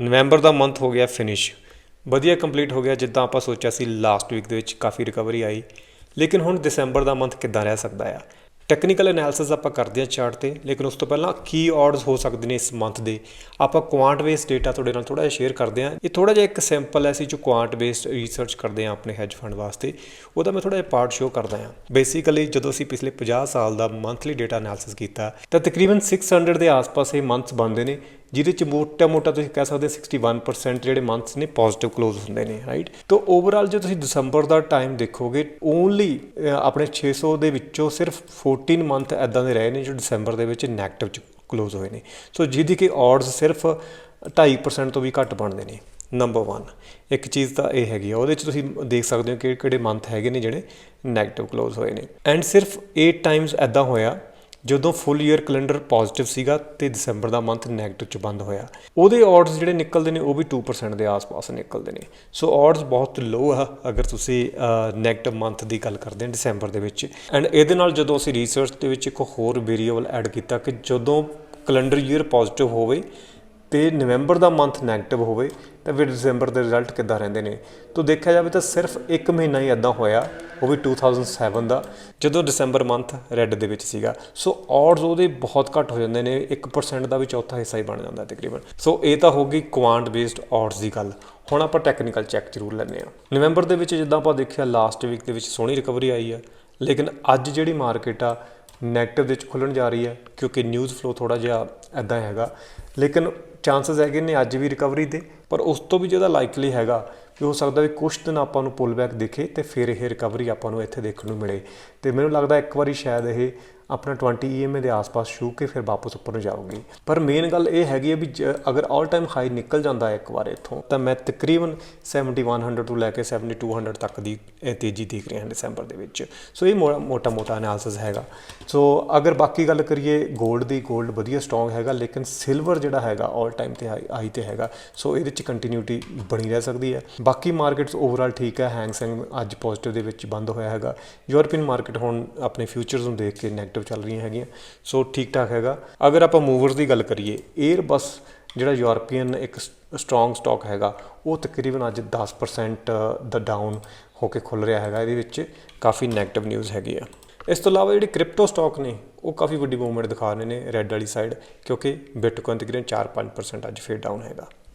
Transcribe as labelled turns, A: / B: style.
A: ਨਵੰਬਰ ਦਾ month ਹੋ ਗਿਆ finish ਵਧੀਆ ਕੰਪਲੀਟ ਹੋ ਗਿਆ ਜਿੱਦਾਂ ਆਪਾਂ ਸੋਚਿਆ ਸੀ ਲਾਸਟ ਵੀਕ ਦੇ ਵਿੱਚ ਕਾਫੀ ਰਿਕਵਰੀ ਆਈ। ਲੇਕਿਨ ਹੁਣ ਦਸੰਬਰ ਦਾ ਮੰਥ ਕਿੱਦਾਂ ਰਹਿ ਸਕਦਾ ਆ? ਟੈਕਨੀਕਲ ਐਨਾਲਿਸਿਸ ਆਪਾਂ ਕਰਦੇ ਹਾਂ ਚਾਰਟ ਤੇ, ਲੇਕਿਨ ਉਸ ਤੋਂ ਪਹਿਲਾਂ ਕੀ ਆਰਡਰਸ ਹੋ ਸਕਦੇ ਨੇ ਇਸ ਮੰਥ ਦੇ। ਆਪਾਂ ਕੁਆਂਟ ਬੇਸ ਡੇਟਾ ਤੁਹਾਡੇ ਨਾਲ ਥੋੜਾ ਜਿਹਾ ਸ਼ੇਅਰ ਕਰਦੇ ਹਾਂ। ਇਹ ਥੋੜਾ ਜਿਹਾ ਇੱਕ ਸੈਂਪਲ ਹੈ ਸੀ ਜੋ ਕੁਆਂਟ ਬੇਸ ਰਿਸਰਚ ਕਰਦੇ ਹਾਂ ਆਪਣੇ ਹੈਜ ਫੰਡ ਵਾਸਤੇ, ਉਹਦਾ ਮੈਂ ਥੋੜਾ ਜਿਹਾ ਪਾਰਟ ਸ਼ੋ ਕਰਦਾ ਹਾਂ। ਬੇਸਿਕਲੀ ਜਦੋਂ ਅਸੀਂ ਪਿਛਲੇ 50 ਸਾਲ ਦਾ ਮੰਥਲੀ ਡੇਟਾ ਐਨਾਲਿਸਿਸ ਕੀਤਾ, ਤਾਂ ਤਕਰੀਬਨ 600 ਦੇ ਆਸ-ਪਾਸ ਇਹ ਮੰਥਸ ਬਣਦੇ ਨੇ। ਜਿਹਦੇ ਚ ਮੋਟਾ-ਮੋਟਾ ਤੁਸੀਂ ਕਹਿ ਸਕਦੇ ਹੋ 61% ਜਿਹੜੇ ਮੰਥਸ ਨੇ ਪੋਜ਼ਿਟਿਵ ਕਲੋਜ਼ ਹੁੰਦੇ ਨੇ ਰਾਈਟ ਤਾਂ ਓਵਰਆਲ ਜੇ ਤੁਸੀਂ ਦਸੰਬਰ ਦਾ ਟਾਈਮ ਦੇਖੋਗੇ ਓਨਲੀ ਆਪਣੇ 600 ਦੇ ਵਿੱਚੋਂ ਸਿਰਫ 14 ਮੰਥ ਐਦਾਂ ਦੇ ਰਹੇ ਨੇ ਜੋ ਦਸੰਬਰ ਦੇ ਵਿੱਚ 네ਗੇਟਿਵ ਚ ਕਲੋਜ਼ ਹੋਏ ਨੇ। ਸੋ ਜਿਹਦੀ ਕਿ ਆਡਸ ਸਿਰਫ 2.5% ਤੋਂ ਵੀ ਘੱਟ ਬਣਦੇ ਨੇ ਨੰਬਰ 1 ਇੱਕ ਚੀਜ਼ ਤਾਂ ਇਹ ਹੈਗੀ ਆ, ਉਹਦੇ ਚ ਤੁਸੀਂ ਦੇਖ ਸਕਦੇ ਹੋ ਕਿ ਕਿਹੜੇ ਮੰਥ ਹੈਗੇ ਨੇ ਜਿਹੜੇ ਨੈਗੇਟਿਵ ਕਲੋਜ਼ ਹੋਏ ਨੇ। ਐਂਡ ਸਿਰਫ 8 ਟਾਈਮਸ ਐਦਾਂ ਹੋਇਆ ਜਦੋਂ ਫੁੱਲ ਈਅਰ ਕੈਲੰਡਰ ਪੋਜ਼ਿਟਿਵ ਸੀਗਾ ਤੇ ਦਸੰਬਰ ਦਾ ਮੰਥ 네ਗੇਟਿਵ ਚ ਬੰਦ ਹੋਇਆ। ਉਹਦੇ ਆਡਸ ਜਿਹੜੇ ਨਿਕਲਦੇ ਨੇ, ਉਹ ਵੀ 2% ਦੇ ਆਸ-ਪਾਸ ਨਿਕਲਦੇ ਨੇ। ਸੋ ਆਡਸ ਬਹੁਤ ਲੋ ਆ, ਅਗਰ ਤੁਸੀਂ 네ਗੇਟਿਵ ਮੰਥ ਦੀ ਗੱਲ ਕਰਦੇ ਹਾਂ ਦਸੰਬਰ ਦੇ ਵਿੱਚ। ਐਂਡ ਇਹਦੇ ਨਾਲ ਜਦੋਂ ਅਸੀਂ ਰਿਸਰਚ ਦੇ ਵਿੱਚ ਇੱਕ ਹੋਰ ਵੇਰੀਏਬਲ ਐਡ ਕੀਤਾ ਕਿ ਜਦੋਂ ਕੈਲੰਡਰ ਈਅਰ ਪੋਜ਼ਿਟਿਵ ਹੋਵੇ ਤੇ ਨਵੰਬਰ ਦਾ ਮੰਥ 네ਗੇਟਿਵ ਹੋਵੇ, ਤਾਂ ਫਿਰ ਦਸੰਬਰ ਦੇ ਰਿਜ਼ਲਟ ਕਿੱਦਾਂ ਰਹਿੰਦੇ ਨੇ? ਤੋਂ ਦੇਖਿਆ ਜਾਵੇ ਤਾਂ ਸਿਰਫ 1 ਮਹੀਨਾ ਹੀ ਐਦਾਂ ਹੋਇਆ, ਉਹ ਵੀ 2007 ਦਾ, ਜਦੋਂ ਦਸੰਬਰ ਮੰਥ ਰੈੱਡ ਦੇ ਵਿੱਚ ਸੀਗਾ। ਸੋ ਆਡਸ ਉਹਦੇ ਬਹੁਤ ਘੱਟ ਹੋ ਜਾਂਦੇ ਨੇ 1% ਦਾ ਵੀ ਚੌਥਾ ਹਿੱਸਾ ਹੀ ਬਣ ਜਾਂਦਾ ਤਕਰੀਬਨ। ਸੋ ਇਹ ਤਾਂ ਹੋ ਗਈ ਕੁਆਂਟ ਬੇਸਡ ਆਡਸ ਦੀ ਗੱਲ। ਹੁਣ ਆਪਾਂ ਟੈਕਨੀਕਲ ਚੈੱਕ ਜ਼ਰੂਰ ਲੈਂਦੇ ਆ ਨਵੰਬਰ ਦੇ ਵਿੱਚ ਜਿੱਦਾਂ ਆਪਾਂ ਦੇਖਿਆ ਲਾਸਟ ਵੀਕ ਦੇ ਵਿੱਚ ਸੋਹਣੀ ਰਿਕਵਰੀ ਆਈ ਆ, ਲੇਕਿਨ ਅੱਜ ਜਿਹੜੀ ਮਾਰਕੀਟ ਆ ਨੈਗੇਟਿਵ ਦੇ ਵਿੱਚ ਖੁੱਲਣ ਜਾ ਰਹੀ ਹੈ, ਕਿਉਂਕਿ ਨਿਊਜ਼ ਫਲੋ ਥੋੜਾ ਜਿਹਾ ਐਦਾਂ ਹੈਗਾ। ਲੇਕਿਨ ਚਾਂਸਸ ਹੈਗੇ ਨੇ ਅੱਜ ਵੀ ਰਿਕਵਰੀ ਦੇ, ਪਰ ਉਸ ਤੋਂ ਵੀ ਜ਼ਿਆਦਾ ਲਾਈਕਲੀ ਹੈਗਾ ਕਿ ਹੋ ਸਕਦਾ ਵੀ ਕੁਝ ਦਿਨ ਆਪਾਂ ਨੂੰ ਪੁੱਲ ਬੈਕ ਦਿਖੇ ਤੇ ਫਿਰ ਇਹ ਰਿਕਵਰੀ ਆਪਾਂ ਨੂੰ ਇੱਥੇ ਦੇਖਣ ਨੂੰ ਮਿਲੇ। ਤੇ ਮੈਨੂੰ ਲੱਗਦਾ ਇੱਕ ਵਾਰੀ ਸ਼ਾਇਦ ਇਹ ਆਪਣਾ 20 EMA ਦੇ ਆਸ-ਪਾਸ ਛੂ ਕੇ ਫਿਰ ਵਾਪਸ ਉੱਪਰ ਨੂੰ ਜਾਊਗੀ। ਪਰ ਮੇਨ ਗੱਲ ਇਹ ਹੈਗੀ ਹੈ ਵੀ ਜ- ਅਗਰ ਆਲ ਟਾਈਮ ਹਾਈ ਨਿਕਲ ਜਾਂਦਾ ਹੈ ਇੱਕ ਵਾਰ ਇੱਥੋਂ, ਤਾਂ ਮੈਂ ਤਕਰੀਬਨ 7100 ਤੋਂ ਲੈ ਕੇ 7200 ਤੱਕ ਦੀ ਇਹ ਤੇਜ਼ੀ ਦੇਖ ਰਿਹਾ ਹਾਂ ਦਸੰਬਰ ਦੇ ਵਿੱਚ। ਸੋ ਇਹ ਮੋਟਾ-ਮੋਟਾ ਐਨਾਲਿਸਿਸ ਹੈਗਾ। ਸੋ ਅਗਰ ਬਾਕੀ ਗੱਲ ਕਰੀਏ 골ਡ ਦੀ 골ਡ ਵਧੀਆ ਸਟਰੋਂਗ ਹੈਗਾ, ਲੇਕਿਨ ਸਿਲਵਰ ਜਿਹੜਾ ਹੈਗਾ ਆਲ ਟਾਈਮ ਤੇ ਹਾਈ ਤੇ ਹੈਗਾ। ਸੋ ਇਹਦੇ ਚ ਕੰਟੀਨਿਊਟੀ ਬਣੀ ਰਹਿ ਸਕਦੀ ਹੈ। ਬਾਕੀ ਮਾਰਕੀਟਸ ਓਵਰਆਲ ਠੀਕ ਹੈ ਹੈਂਗ ਸੈਂਗ ਅੱਜ ਪੋਜ਼ਿਟਿਵ ਦੇ ਵਿੱਚ ਬੰਦ ਹੋਇਆ ਹੈਗਾ। ਯੂਰਪੀਅਨ ਮਾਰਕੀਟ ਹੁਣ ਆਪਣੇ ਫਿਊਚਰਸ ਨੂੰ ਦੇਖ ਕੇ ਨੈਗੇਟਿਵ ਚੱਲ ਰਹੀਆਂ ਹੈਗੀਆਂ, ਸੋ ਠੀਕ ਠਾਕ ਹੈਗਾ। ਅਗਰ ਆਪਾਂ ਮੂਵਰਸ ਦੀ ਗੱਲ ਕਰੀਏ 에ਅਰ ਜਿਹੜਾ ਯੂਰਪੀਅਨ ਇੱਕ ਸਟਰੋਂਗ ਸਟਾਕ ਹੈਗਾ, ਉਹ ਤਕਰੀਬਨ ਅੱਜ 10% ਦਾ ਡਾਊਨ ਹੋ ਕੇ ਖੁੱਲ ਰਿਹਾ ਹੈਗਾ। ਇਹਦੇ ਵਿੱਚ ਕਾਫੀ 네ਗੇਟਿਵ ਨਿਊਜ਼ ਹੈਗੀ ਆ। ਇਸ ਤੋਂ ਇਲਾਵਾ ਜਿਹੜੇ ਕ੍ਰਿਪਟੋ ਸਟਾਕ ਨੇ, ਉਹ ਕਾਫੀ ਵੱਡੀ ਮੂਵਮੈਂਟ ਦਿਖਾ ਰਹੇ ਨੇ ਰੈੱਡ ਵਾਲੀ ਸਾਈਡ ਕਿਉਂਕਿ ਬਿਟਕੋਇਨ ਤਕਰੀਬਨ 4-5% ਅੱਜ ਫੇਰ ਡਾਊਨ ਹੈਗਾ।